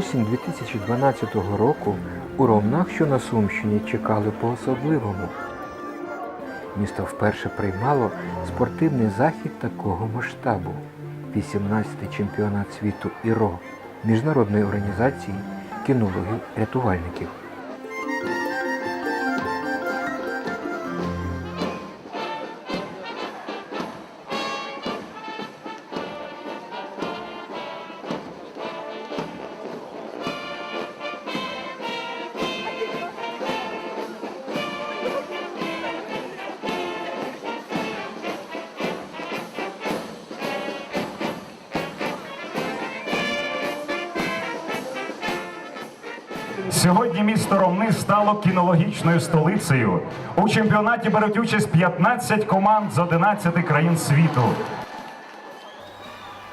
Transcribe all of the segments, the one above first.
Осінь 2012 року у Ромнах, що на Сумщині, чекали по-особливому. Місто вперше приймало спортивний захід такого масштабу 18-й чемпіонат світу ІРО міжнародної організації кінологів-рятувальників. Сьогодні місто Ромни стало кінологічною столицею. У чемпіонаті беруть участь 15 команд з 11 країн світу.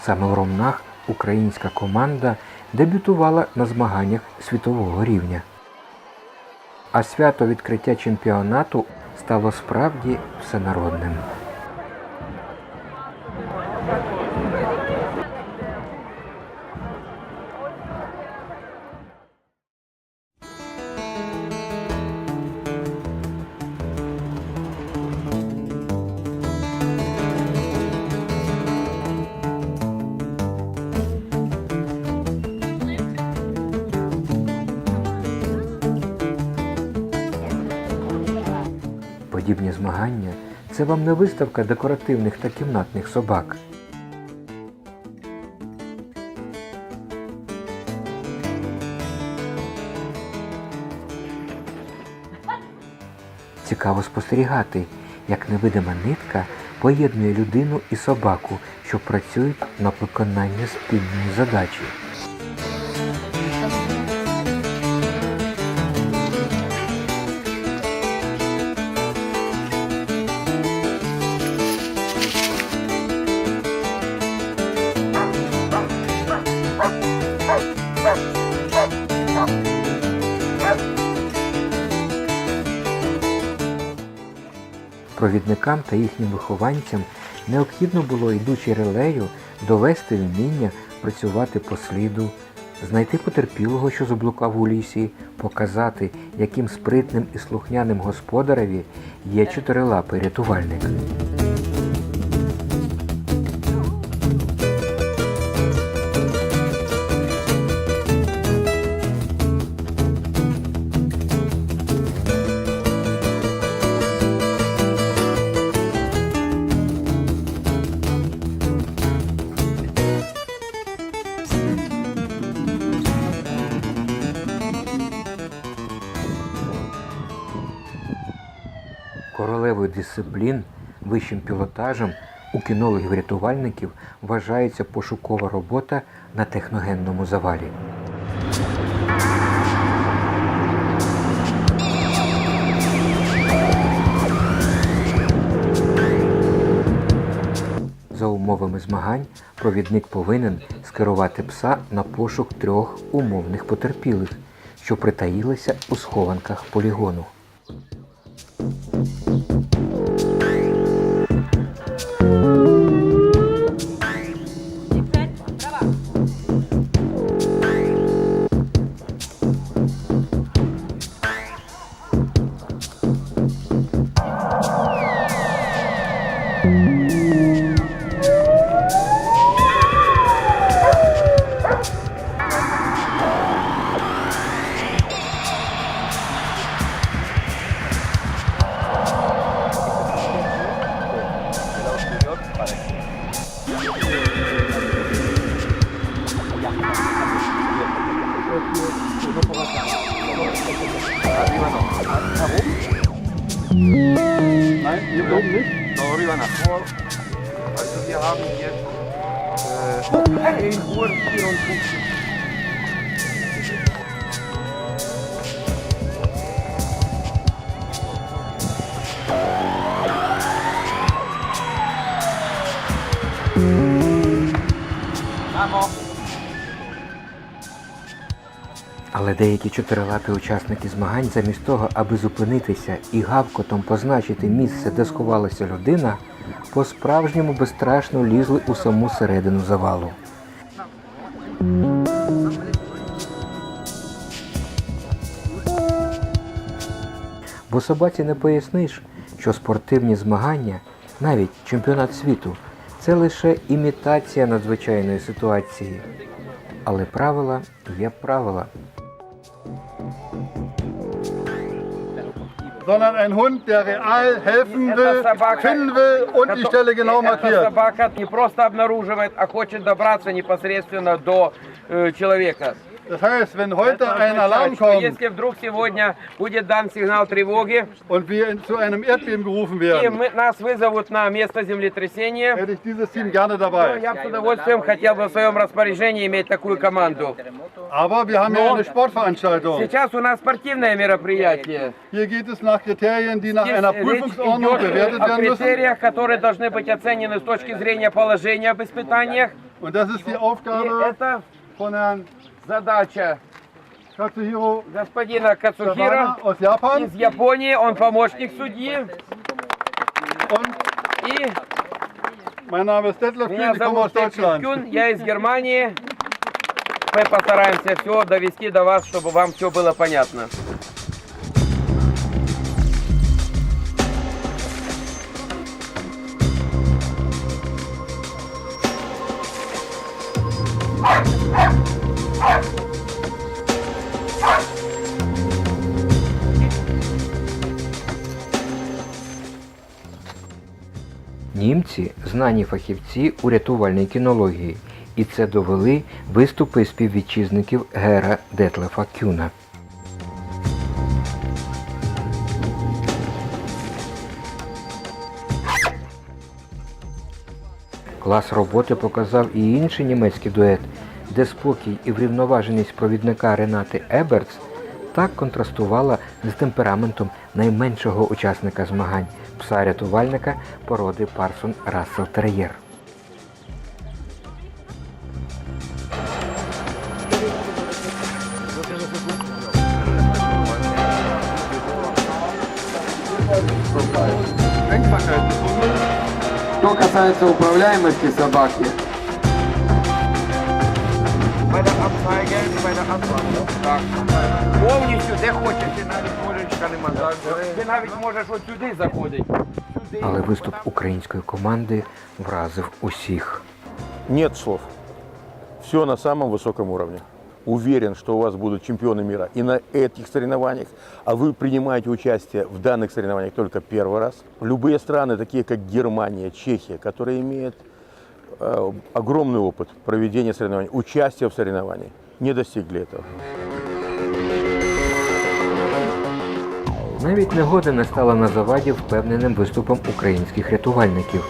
Саме в Ромнах українська команда дебютувала на змаганнях світового рівня. А свято відкриття чемпіонату стало справді всенародним. Змагання це вам не виставка декоративних та кімнатних собак. Цікаво спостерігати, як невидима нитка поєднує людину і собаку, що працюють на виконання спільної задачі. Провідникам та їхнім вихованцям необхідно було, йдучи релею, довести вміння працювати по сліду, знайти потерпілого, що заблукав у лісі, показати, яким спритним і слухняним господареві є чотирилапий рятувальник. Дисциплін, вищим пілотажем у кінологів-рятувальників вважається пошукова робота на техногенному завалі. За умовами змагань провідник повинен скерувати пса на пошук трьох умовних потерпілих, що притаїлися у схованках полігону. Hier wir haben jetzt äh, 1 Uhr 54. Але деякі чотирилапі учасники змагань замість того, аби зупинитися і гавкотом позначити місце, де сховалася людина, по-справжньому безстрашно лізли у саму середину завалу. Бо собаці не поясниш, що спортивні змагання, навіть чемпіонат світу це лише імітація надзвичайної ситуації. Але правила є правила. Sondern ein Hund, der real helfen will, finden will und die Stelle genau markiert. собака не просто обнаруживает, а хочет добраться непосредственно до э, человека. Das heißt, wenn heute Это ein Alarm означает, что kommt если вдруг сегодня будет дан сигнал тревоги, und wir in- zu einem Erdbeben gerufen и werden, мы, нас вызовут на место землетрясения, hätte ich dieses Team gerne то dabei. я бы с удовольствием хотел бы в своем распоряжении иметь такую команду. Aber wir haben ja eine Sportveranstaltung. Сейчас у нас спортивное мероприятие. Hier geht es nach Kriterien, die nach Здесь einer речь Prüfungsordnung идет bewertet о werden müssen. критериях, которые должны быть оценены с точки зрения положения об испытаниях. Und das ist die И Aufgabe это von Herrn задача Katsuhiro господина Кацухира Savana aus Japan. из Японии. Он помощник судьи. Und И mein Name ist Detlef меня Kühn, ich komme aus зовут Тетя Deutschland. Кюн, я из Германии. Мы постараемся все довести до вас, чтобы вам все было понятно. Німці знані фахівці у рятувальній кінології, і це довели виступи співвітчизників Гера Детлефа Кюна. Клас роботи показав і інший німецький дует, де спокій і врівноваженість провідника Ренати Еберц так контрастувала з темпераментом найменшого учасника змагань пса рятувальника породи Парсон Рассел Тер'єр. Что касается управляемости собаки, Повністю, де хочеш, ти навіть можеш ти навіть можеш от сюди заходити. Сюди. Але виступ української команди вразив усіх. Нет слов. Все на самом высоком уровне. Уверен, что у вас будут чемпионы мира и на этих соревнованиях, а вы принимаете участие в данных соревнованиях только первый раз. Любые страны, такие как Германия, Чехия, которые имеют э, огромный опыт проведения соревнований, участия в соревнованиях, не достигли этого. Навіть негода не стала на заваді впевненим виступом українських рятувальників.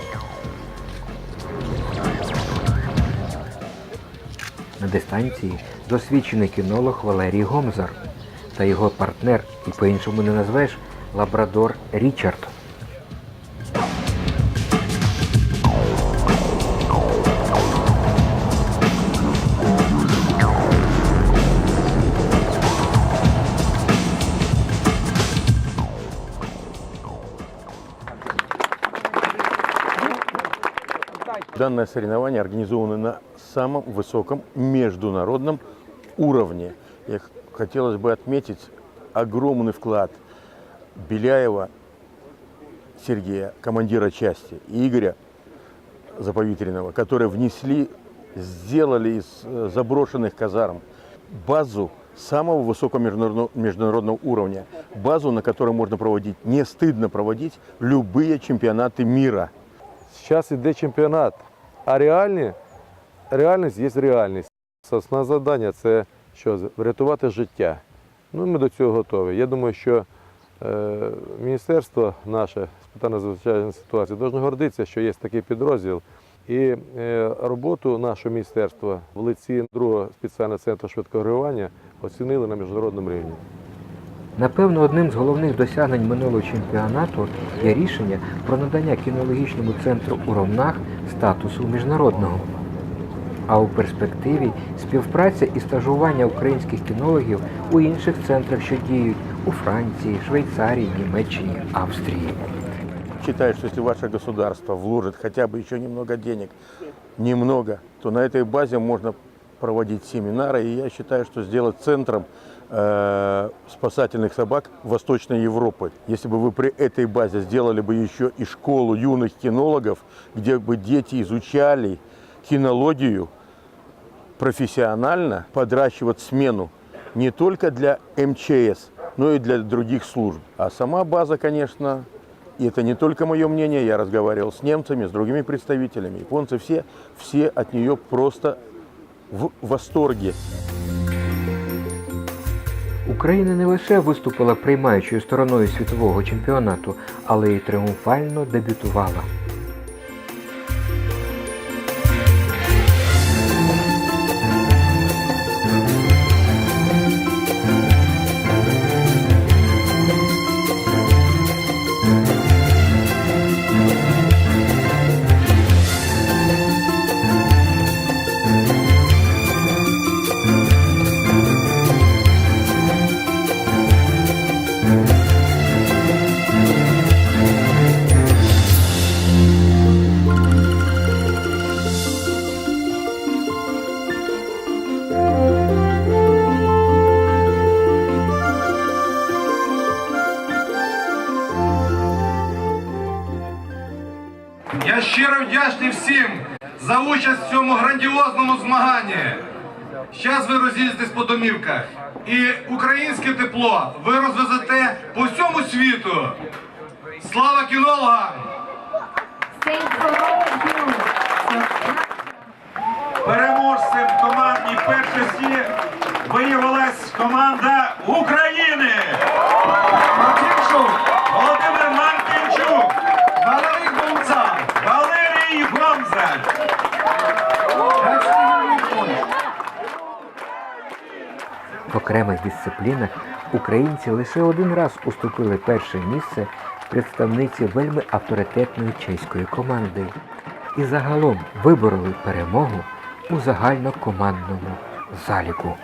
На дистанції досвідчений кінолог Валерій Гомзар та його партнер, і по-іншому не назвеш, лабрадор Річард. Данное соревнование организовано на самом высоком международном уровне. И хотелось бы отметить огромный вклад Беляева Сергея, командира части, и Игоря Заповитренного, которые внесли, сделали из э, заброшенных казарм базу самого высокого международного, уровня, базу, на которой можно проводить, не стыдно проводить любые чемпионаты мира. Зараз іде чемпіонат, а реальні, реальність є реальність. Основне завдання це що? Врятувати життя. Ну, ми до цього готові. Я думаю, що е, міністерство наше з питань надзвичайної ситуації повинно гордитися, що є такий підрозділ. І е, роботу нашого міністерства в лиці другого спеціального центру швидкого реагування оцінили на міжнародному рівні. Напевно, одним з головних досягнень минулого чемпіонату є рішення про надання кінологічному центру у Ромнах статусу міжнародного. А у перспективі співпраця і стажування українських кінологів у інших центрах, що діють у Франції, Швейцарії, Німеччині, Австрії. считает, что если ваше государство вложит хотя бы еще немного денег, немного, то на этой базе можно проводить семинары. И я считаю, что сделать центром э, спасательных собак Восточной Европы. Если бы вы при этой базе сделали бы еще и школу юных кинологов, где бы дети изучали кинологию профессионально, подращивать смену не только для МЧС, но и для других служб. А сама база, конечно, и это не только мое мнение, я разговаривал с немцами, с другими представителями, японцы все, все от нее просто в восторге. Україна не лише виступила приймаючою стороною світового чемпіонату, але й тріумфально дебютувала. Щиро вдячний всім за участь в цьому грандіозному змаганні. Зараз ви роз'їздитесь по домівках. І українське тепло ви розвезете по всьому світу. Слава кінологам! Переможцем в командній першості виявилась команда України. Володимир Мартинчук. Валерій Гонза. Валерій Гонза. В окремих дисциплінах українці лише один раз уступили перше місце представниці вельми авторитетної чеської команди і загалом вибороли перемогу у загальнокомандному заліку.